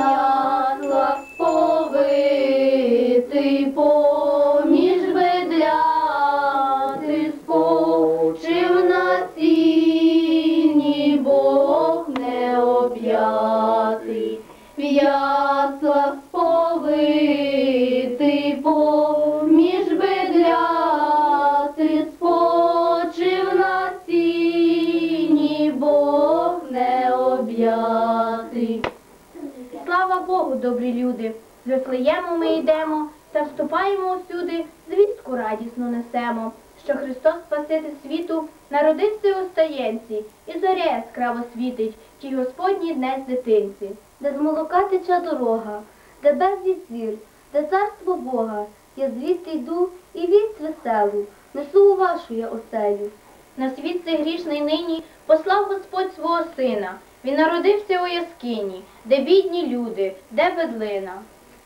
안녕. Добрі люди! З Вифлеєму ми йдемо та вступаємо усюди, звістку радісну несемо, що Христос Спаситель світу народився у стаєнці, і зоря яскраво світить, тій Господній днесь дитинці. де з молока тече дорога, де безвість зір, де царство Бога. Я звідти йду і вість веселу, несу у вашу я оселю. На світ цей грішний нині послав Господь свого сина. Він народився у яскині, де бідні люди, де ведлина.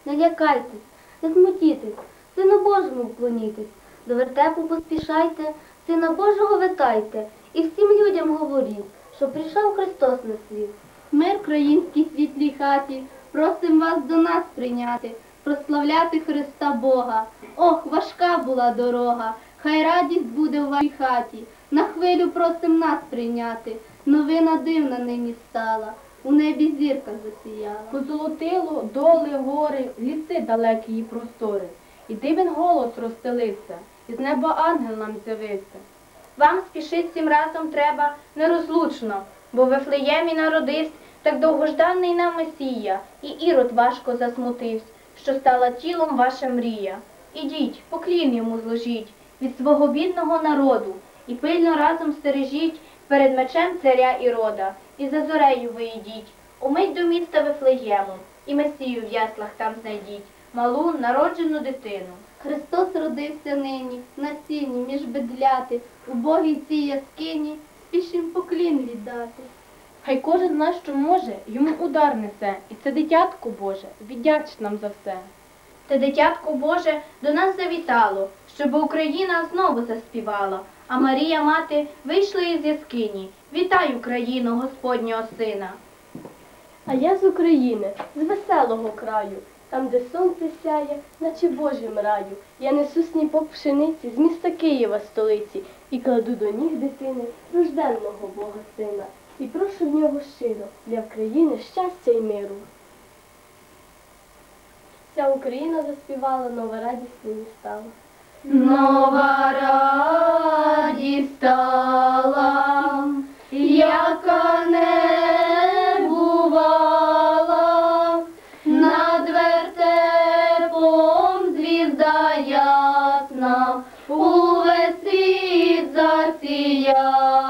Не лякайтесь, не змутітесь, Сину Божому вклонітесь, до вертепу поспішайте, Сина Божого витайте, і всім людям говоріть, що прийшов Христос на світ. Мир країнській світлій хаті, просим вас до нас прийняти, прославляти Христа Бога. Ох, важка була дорога, хай радість буде в вашій хаті. На хвилю просим нас прийняти. Новина дивна нині стала, у небі зірка засіяла. Позолотило доли, гори, ліси далекі і простори. І дивен голос розстелився, і з неба ангел нам з'явився. Вам спішить всім разом треба нерозлучно, бо в Вифлеємі народився так довгожданий нам Месія, і ірод важко засмутився, що стала тілом ваша мрія. Ідіть, поклін йому зложіть від свого бідного народу, і пильно разом стережіть перед мечем царя Ірода, і за зорею вийдіть. Умить до міста Вифлеєму, і Месію в яслах там знайдіть, малу народжену дитину. Христос родився нині, на сіні, між бедляти, у Богій цій яскині, спішим поклін віддати. Хай кожен з нас, що може, йому удар несе, і це дитятко Боже, віддячить нам за все. Те дитятко Боже до нас завітало, щоб Україна знову заспівала, а Марія мати вийшла із яскині. Вітаю Україну, Господнього сина. А я з України, з веселого краю, там, де сонце сяє, наче Божим раю. Я несу сніпок пшениці з міста Києва столиці і кладу до ніг дитини рожденного Бога сина. І прошу в нього щиро для України щастя й миру. Вся Україна заспівала, нова радість нині стала. Нова радість стала, яка не бувала, над вертепом звізда ясна, увесь світ засіяла,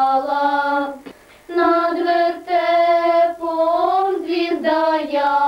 над вертепом звізда ясна,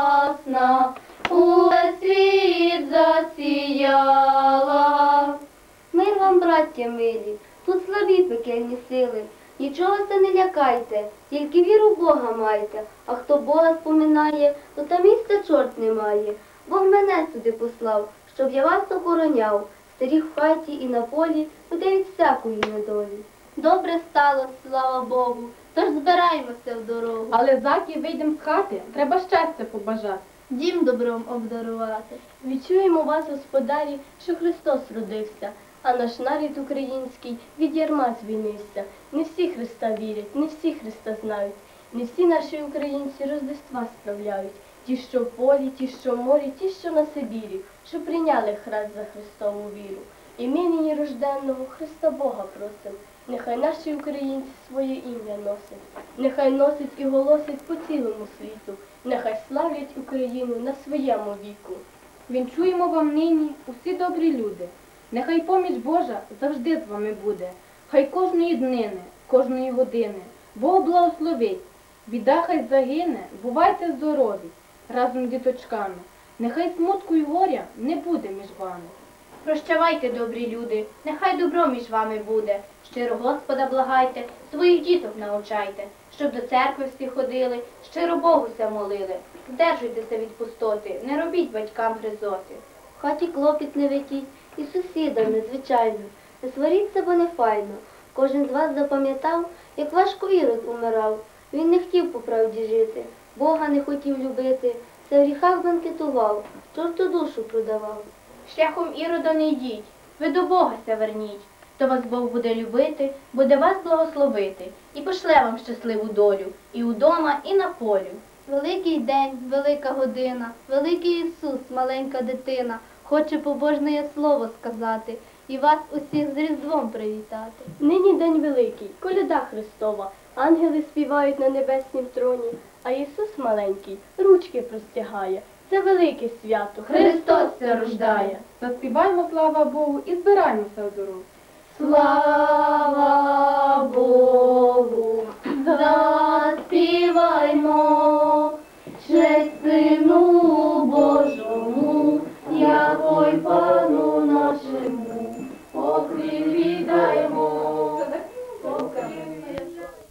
браття милі, тут слабі пекельні сили. Нічого се не лякайте, тільки віру в Бога майте. А хто Бога споминає, то там місця чорт немає. Бог мене сюди послав, щоб я вас охороняв, стеріг в хаті і на полі, буде від всякої недолі. Добре стало, слава Богу, тож збираємося в дорогу. Але заки вийдемо з хати, треба щастя побажати. дім добром обдарувати. Відчуємо вас, господарі, що Христос родився, а наш нарід український від ярма звільнився. Не всі Христа вірять, не всі Христа знають, не всі наші українці Рождества справляють. Ті, що в полі, ті, що в морі, ті, що на Сибірі, що прийняли хрест за Христову віру. І ми рожденного Христа Бога просим. Нехай наші українці своє ім'я носять, нехай носять і голосять по цілому світу, нехай славлять Україну на своєму віку. Вінчуємо вам нині усі добрі люди. Нехай поміч Божа завжди з вами буде. Хай кожної днини, кожної години Бог благословить. Біда хай загине, бувайте здорові, разом з діточками. Нехай смутку й горя не буде між вами. Прощавайте, добрі люди, нехай добро між вами буде. Щиро Господа благайте, своїх діток научайте, щоб до церкви всі ходили, щиро Богуся молили. Здержуйтеся від пустоти, не робіть батькам гризоти. В хаті клопіт не летіть, і сусідам незвичайно. Не сваріться, бо не файно. Кожен з вас запам'ятав, як важко Ірод умирав. Він не хотів по правді жити, Бога не хотів любити, Це в гріхах бенкетував, чорту душу продавав. Шляхом ірода не йдіть, ви до Бога ся верніть. То вас Бог буде любити, буде вас благословити, і пошле вам щасливу долю, і удома, і на полю. Великий день, велика година, великий Ісус, маленька дитина, хоче побожне слово сказати і вас усіх з Різдвом привітати. Нині день великий, коляда Христова, ангели співають на небеснім троні, а Ісус маленький ручки простягає. Це велике свято, Христос се рождає. Заспіваймо слава Богу і збираймося в дорогу. Слава Богу, заспіваймо